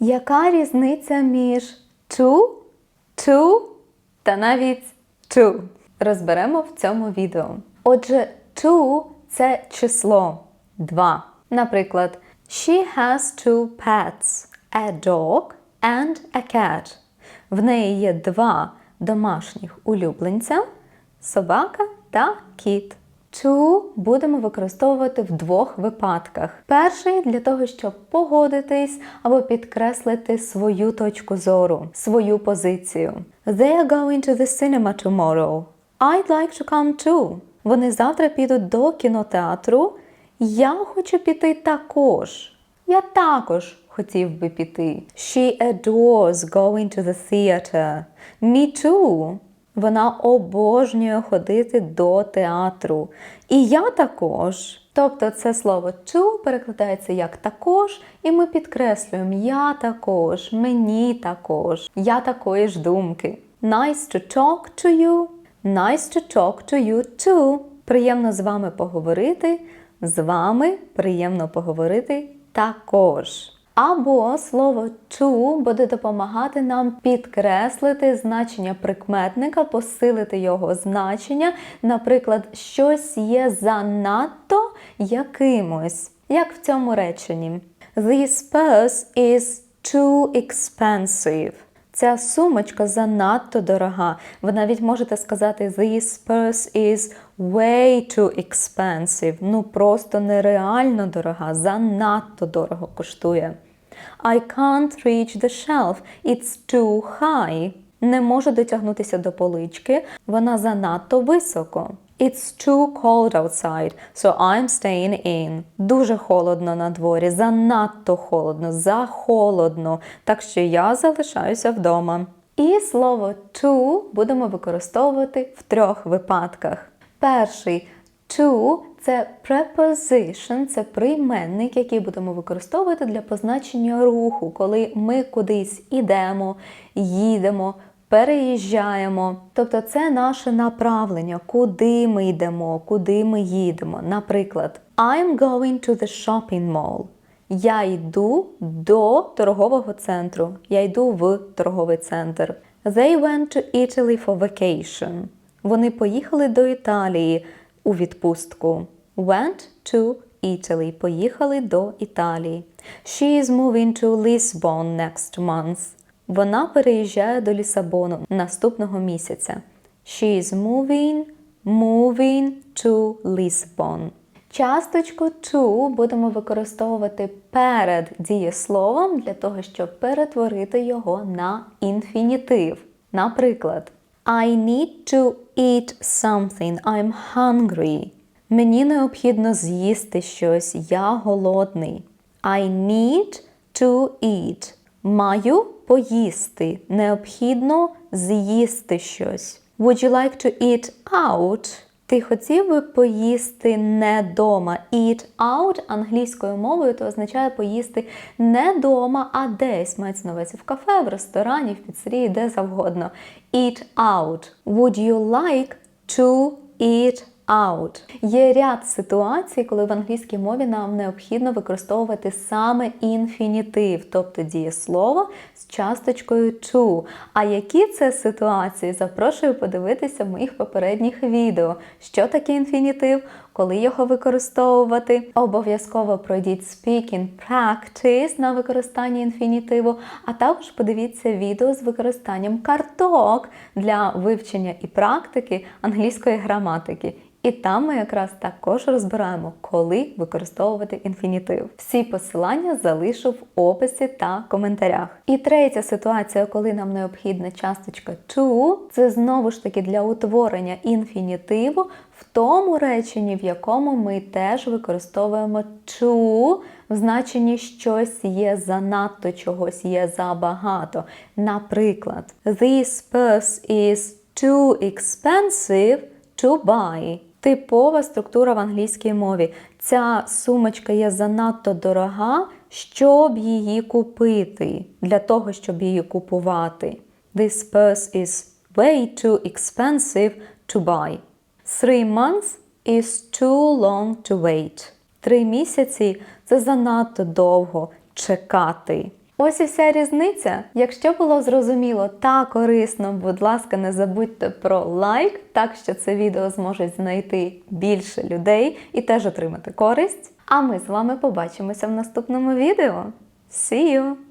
Яка різниця між to, to та навіть to? Розберемо в цьому відео. Отже, to – це число 2. Наприклад, She has two pets – a dog and a cat. В неї є два домашніх улюбленця – собака та кіт. To будемо використовувати в двох випадках. Перший для того, щоб погодитись або підкреслити свою точку зору, свою позицію. They are going to the cinema tomorrow. I'd like to come too. Вони завтра підуть до кінотеатру. Я хочу піти також. Я також хотів би піти. She adores going to the theater. Me too. Вона обожнює ходити до театру. І я також. Тобто це слово to перекладається як також, і ми підкреслюємо я також, мені також, я такої ж думки. Nice to talk to you. Nice to talk to you too. Приємно з вами поговорити. З вами приємно поговорити також. Або слово to буде допомагати нам підкреслити значення прикметника, посилити його значення. Наприклад, щось є занадто якимось, як в цьому реченні. This purse is too expensive. Ця сумочка занадто дорога. Ви навіть можете сказати This purse is way too expensive. Ну просто нереально дорога, занадто дорого коштує. I can't reach the shelf. It's too high. Не можу дотягнутися до полички. Вона занадто високо. It's too cold outside, so I'm staying in. Дуже холодно на дворі, занадто холодно, захолодно, так що я залишаюся вдома. І слово to будемо використовувати в трьох випадках. Перший to – це preposition, це прийменник, який будемо використовувати для позначення руху, коли ми кудись ідемо, їдемо, переїжджаємо. Тобто це наше направлення, куди ми йдемо, куди ми їдемо. Наприклад, I'm going to the shopping mall. Я йду до торгового центру. Я йду в торговий центр. They went to Italy for vacation. Вони поїхали до Італії у відпустку. Went to Italy. Поїхали до Італії. She is moving to Lisbon next month. Вона переїжджає до Лісабону наступного місяця. She is moving, moving to Lisbon. Часточку to будемо використовувати перед дієсловом для того, щоб перетворити його на інфінітив. Наприклад, I need to eat something. I'm hungry. Мені необхідно з'їсти щось. Я голодний. I need to eat. Маю поїсти. Необхідно з'їсти щось. Would you like to eat out? Ти хотів би поїсти не дома. Eat out англійською мовою то означає поїсти не дома, а десь. Мається на увазі в кафе, в ресторані, в піцерії, де завгодно. Eat out. Would you like to eat out. Є ряд ситуацій, коли в англійській мові нам необхідно використовувати саме інфінітив, тобто дієслово з часточкою to. А які це ситуації? Запрошую подивитися в моїх попередніх відео. Що таке інфінітив? Коли його використовувати, обов'язково пройдіть speaking practice на використання інфінітиву, а також подивіться відео з використанням карток для вивчення і практики англійської граматики. І там ми якраз також розбираємо, коли використовувати інфінітив. Всі посилання залишу в описі та коментарях. І третя ситуація, коли нам необхідна часточка to, це знову ж таки для утворення інфінітиву в тому реченні, в якому ми теж використовуємо to в значенні щось є занадто, чогось є забагато. Наприклад, this purse is too expensive to buy. Типова структура в англійській мові. Ця сумочка є занадто дорога, щоб її купити. Для того, щоб її купувати. This purse is way too expensive to buy. Three months is too long to wait. Три місяці це занадто довго чекати. Ось і вся різниця. Якщо було зрозуміло та корисно, будь ласка, не забудьте про лайк, так що це відео зможуть знайти більше людей і теж отримати користь. А ми з вами побачимося в наступному відео. See you!